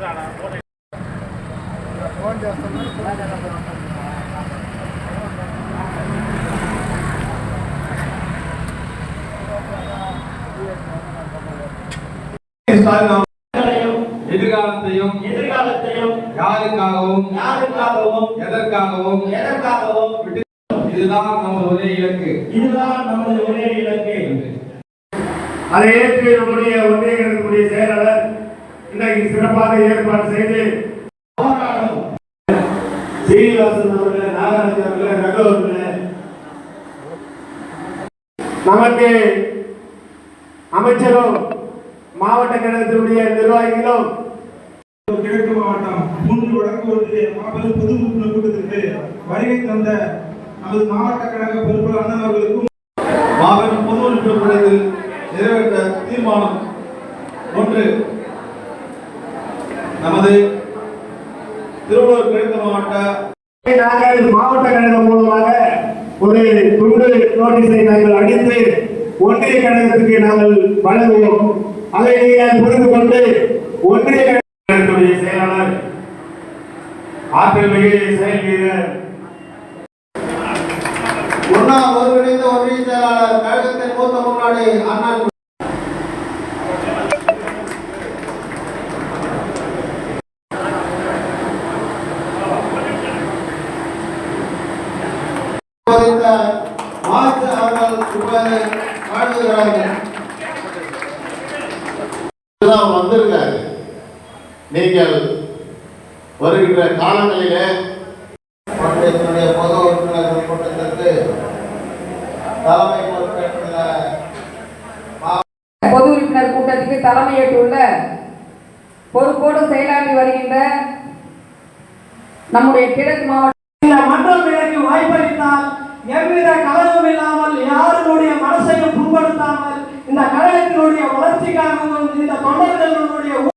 அவர்கள் மக்களையும் எதிர்காலத்தையும் எதிர்காலத்தையும் யாருக்காகவும் யாருக்காகவும் எதற்காகவும் எதற்காகவும் இதுதான் நமது ஒரே இலக்கு. இதுதான் நமது ஒரே இலக்கு. அதை ஏற்று நம்முடைய ஒன்றிய கழகத்துடைய செயலாளர் இன்றைக்கு சிறப்பாக ஏற்பாடு செய்து போராடும் சீனிவாசன் அவர்களே நாகராஜ் அவர்களே ரகு அவர்களே. நமக்கு அமைச்சரும் மாவட்ட கழகத்தினுடைய நிர்வாகிகளும் கிழக்கு மாவட்டம் மூன்று வடக்கு ஒன்றிய மாபெரும் பொது கூட்டத்திற்கு வருகை தந்த நமது மாவட்ட கழக பொறுப்பாளர் அண்ணன் அவர்களுக்கும் மாபெரும் பொது உறுப்பினர்கள் நிறைவேற்ற தீர்மானம் ஒன்று நமது திருவள்ளூர் கிழக்கு மாவட்ட நாங்கள் மாவட்ட கழகம் மூலமாக ஒரு துண்டு நோட்டீஸை நாங்கள் அடித்து ஒன்றிய கழகத்துக்கு நாங்கள் வழங்குவோம். அதை நீங்கள் புரிந்து கொண்டு ஒன்றிய கழகத்துடைய செயலாளர் ஆற்றல் மிகு செயல் வீரர். முன்னாள் ஒருங்கிணைந்த ஒன்றிய செயலாளர் கழகத்தின் மூத்த முன்னாடி அண்ணன் இந்த வந்திருக்காங்க நீங்கள் வருகின்ற காலங்களிலே ஒன்றியத்தினுடைய பொது உறுப்பினர்கள் கூட்டத்திற்கு தலைமை பொறுப்பேற்றுள்ள பொது உறுப்பினர் கூட்டத்துக்கு தலைமையேற்றுள்ள பொறுப்போடு செயலாற்றி வருகின்ற நம்முடைய கிழக்கு மாவட்ட இந்த மனசையும் புண்படுத்தாமல் இந்த கழகத்தினுடைய வளர்ச்சிக்காகவும் இந்த தொண்டர்களுடைய